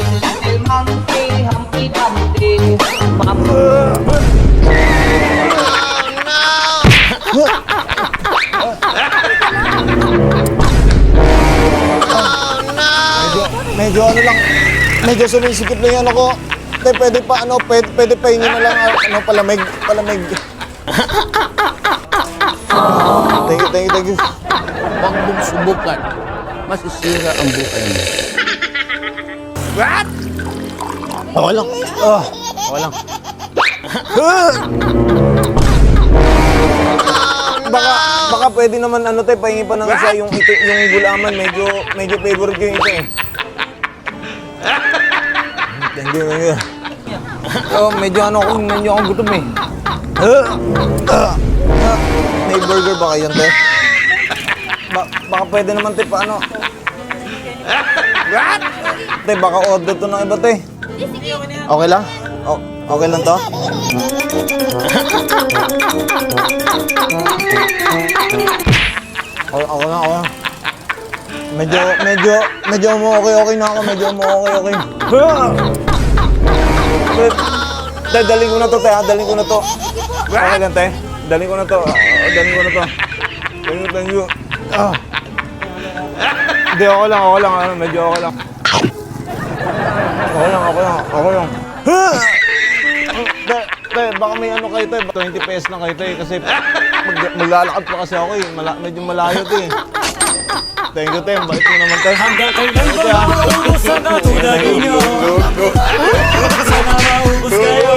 like little monkey, Humpty Dumpty. Mama. Medyo, ano lang, medyo sumisikip na yan ako. Tay, pwede pa ano, pwede, pwede pa na lang ah, ano, palamig, palamig. Thank you, thank you, thank you. Huwag mong subukan. Masisira ang buhay mo. Okay lang. Ah, okay lang. baka baka pwede naman ano tay pahingi pa ng isa yung ito yung gulaman medyo medyo favorite ko yung ito eh. Thank you, thank you. Oh, medyo ano ako, medyo akong gutom eh. Ah, ah, ah. May burger ba kayo, te? Ba baka pwede naman, te, paano? Te, baka order to ng iba, te. Okay lang? O okay lang to? Okay, okay lang, okay lang. Medyo, medyo, medyo mo okay, okay na ako. Medyo mo okay, okay. Te, te, daling ko na to, te, ha? Daling ko na to. Okay lang, te. Daling ko na to. Ah, Daling ko na to. Thank you, thank you. Ah. Hindi, okay lang, okay lang. Ano, medyo okay lang. Okay lang, okay lang, okay lang. Te, te, baka may ano kayo, te. 20 pesos lang kayo, te. Kasi mag, maglalakad pa kasi ako, eh. Mala, medyo malayo, te. Thank you, te. Bait mo naman, te. Hanggang kailan ba maubos ang katulad ninyo? Sana maubos kayo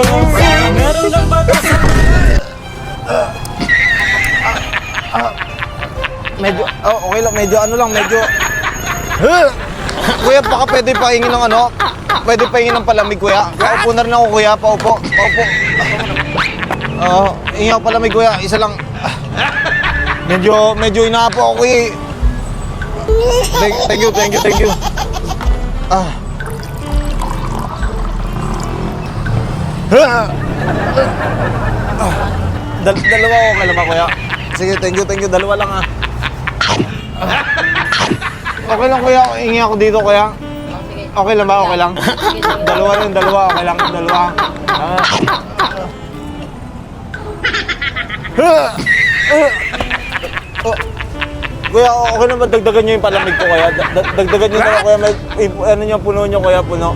Meron lang ba ito sa Medyo, oh, okay lang, medyo ano lang, medyo... kuya, baka pwede paingin ng ano? Pwede paingin ng palamig, kuya. Paupo na rin ako, kuya. Paupo. Paupo. Oo, uh, ingin ako palamig, kuya. Isa lang. Medyo, medyo inaapo ako, kuya. eh. Thank, thank you, thank you, thank you. Ah. Ah. Dal dalawa ako kailan ba, kuya? Sige, thank you, thank you. Dalawa lang, ah. Okay lang kuya, hingi ako dito kuya. Okay lang ba? Okay lang? dalawa rin, dalawa. Okay lang, dalawa. Ah. Oh. Kuya, okay naman dagdagan niyo yung palamig ko kuya. Da- da- dagdagan niyo na kuya. May, i- ano niyo, puno niyo kuya, puno.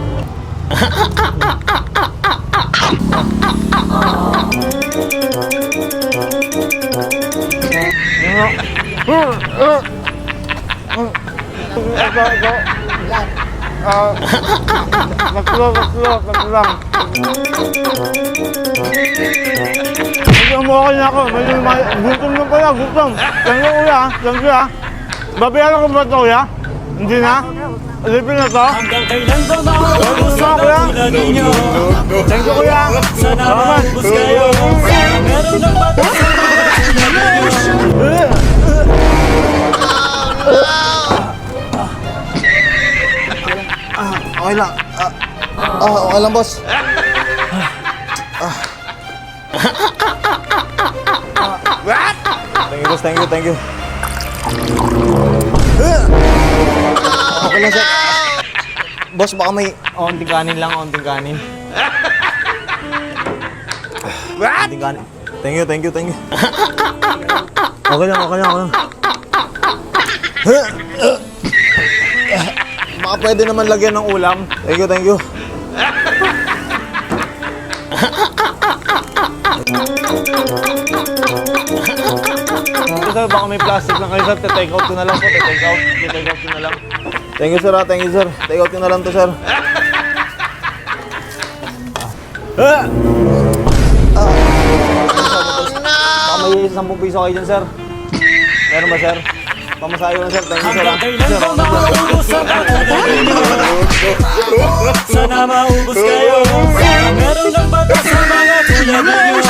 Ito, ito. Ah, tatlo, tatlo, tatlo lang. Medyo umuokay na ako. Medyo ma- gutom na pala, gutom. Thank you, kuya. Thank you, ah. Babayaran ko ba ito, kuya? Hindi na? Alipin na to? Hanggang kailan ba maubos ang katulad ninyo? Thank you, kuya. Sana kayo Meron lang ba ito sa okay lang. Ah, ah, okay lang, boss. Ah. Thank you, boss. Thank you, thank you. Okay lang, sir. Boss, baka may onting kanin lang, onting kanin. Onting kanin. Thank you, thank you, thank you. Okay lang, okay lang, okay lang. Baka pwede naman lagyan ng ulam. Thank you, thank you. Ito sir, baka may plastic lang kayo sir. Take out ko na lang po. Take out. Take out ko na lang. Thank you sir ah. Thank you sir. Take out ko na lang to sir. Ah! Ah! Baka may 10 piso kayo dyan sir. Meron ba sir? Pamasayo lang sir. Thank you sir. Ah. kailan Sir, ba Sana maubos kayo Meron lang ba ito sa mga tulad ninyo?